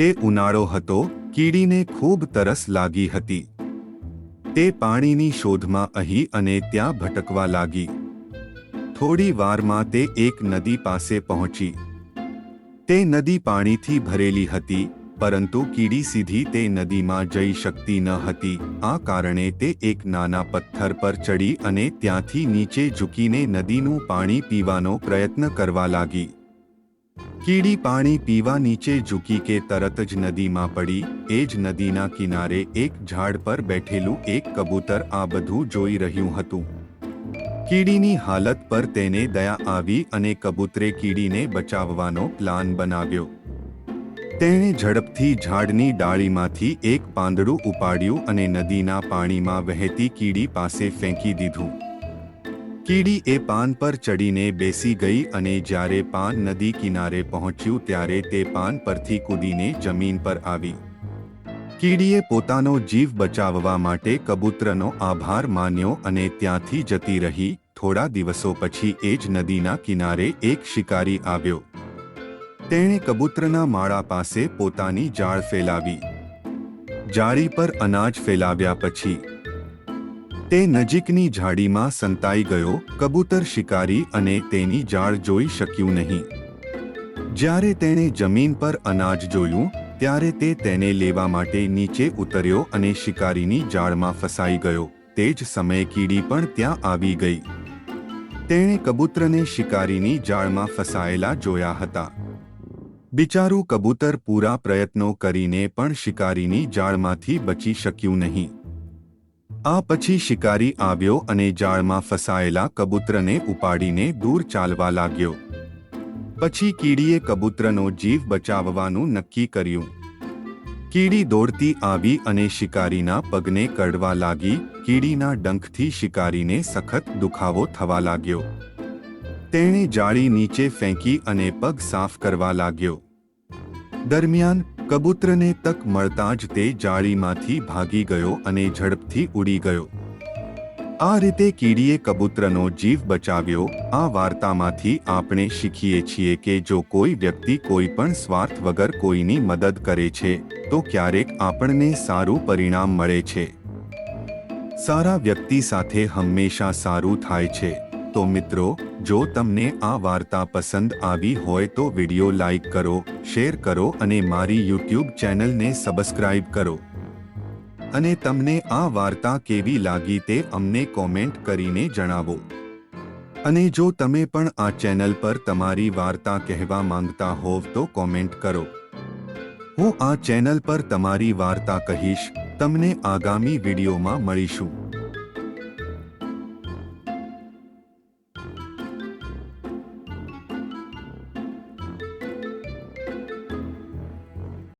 તે ઉનાળો હતો, કીડીને ખૂબ તરસ લાગી હતી. તે પાણીની શોધમાં અહીં અને ત્યાં ભટકવા લાગી. થોડી વારમાં તે એક નદી પાસે પહોંચી. તે નદી પાણીથી ભરેલી હતી, પરંતુ કીડી સીધી તે નદીમાં જઈ શકતી ન હતી, આ કારણે તે એક નાના પથ્થર પર ચડી અને ત્યાંથી નીચે ઝૂકીને નદીનું પાણી પીવાનો પ્રયત્ન કરવા લાગી. કીડી પાણી પીવા નીચે ઝૂકી કે તરત જ નદીમાં પડી, એ જ નદીના કિનારે એક ઝાડ પર બેઠેલું એક કબૂતર આ બધું જોઈ રહ્યું હતું. કીડીની હાલત પર તેને દયા આવી અને કબૂતરે કીડીને બચાવવાનો પ્લાન બનાવ્યો. તેણે ઝડપથી ઝાડની ડાળીમાંથી એક પાંદડું ઉપાડ્યું અને નદીના પાણીમાં વહેતી કીડી પાસે ફેંકી દીધું. કીડી એ પાન પર ચડીને બેસી ગઈ અને જ્યારે પાન નદી કિનારે પહોંચ્યું ત્યારે તે પાન પરથી કૂદીને જમીન પર આવી. કીડીએ પોતાનો જીવ બચાવવા માટે કબૂતરનો આભાર માન્યો અને ત્યાંથી જતી રહી. થોડા દિવસો પછી એ જ નદીના કિનારે એક શિકારી આવ્યો. તેણે કબૂતરના માળા પાસે પોતાની જાળ ફેલાવી. જાળી પર અનાજ ફેલાવ્યા પછી તે નજીકની ઝાડીમાં સંતાઈ ગયો, કબૂતર શિકારી અને તેની જાળ જોઈ શક્યું નહીં. જ્યારે તેણે જમીન પર અનાજ જોયું, ત્યારે તે તેને લેવા માટે નીચે ઉતર્યો અને શિકારીની જાળમાં ફસાઈ ગયો. તે જ સમયે કીડી પણ ત્યાં આવી ગઈ. તેણે કબૂતરને શિકારીની જાળમાં ફસાયેલા જોયા હતા. બિચારું કબૂતર પૂરા પ્રયત્નો કરીને પણ શિકારીની જાળમાંથી બચી શક્યું નહીં. આ પછી શિકારી આવ્યો અને જાળમાં ફસાયેલા કબૂતરને ઉપાડીને દૂર ચાલવા લાગ્યો. પછી કીડીએ કબૂતરનો જીવ બચાવવાનું નક્કી કર્યું. કીડી દોડતી આવી અને શિકારીના પગને કડવા લાગી, કીડીના ડંખથી શિકારીને સખત દુખાવો થવા લાગ્યો. તેણે જાળી નીચે ફેંકી અને પગ સાફ કરવા લાગ્યો. દરમિયાન કબૂતરને તક મળતા જ તે જાળીમાંથી ભાગી ગયો અને ઝડપથી ઉડી ગયો. આ રીતે કીડીએ કબૂતરનો જીવ બચાવ્યો. આ વાર્તામાંથી આપણે શીખીએ છીએ કે જો કોઈ વ્યક્તિ કોઈ પણ સ્વાર્થ વગર કોઈની મદદ કરે છે, તો ક્યારેક આપણને સારું પરિણામ મળે છે. સારા વ્યક્તિ સાથે હંમેશા સારું થાય છે. તો મિત્રો, જો તમને આ વાર્તા પસંદ આવી હોય તો વીડિયો લાઈક કરો, શેર કરો અને મારી યુટ્યુબ ચેનલને સબસ્ક્રાઇબ કરો. અને તમને આ વાર્તા કેવી લાગી તે અમને કોમેન્ટ કરીને જણાવો. અને જો તમે પણ આ ચેનલ પર તમારી વાર્તા કહેવા માંગતા હોવ તો કોમેન્ટ કરો. હું આ ચેનલ પર તમારી વાર્તા કહીશ, તમને આગામી વિડીયોમાં મળીશું.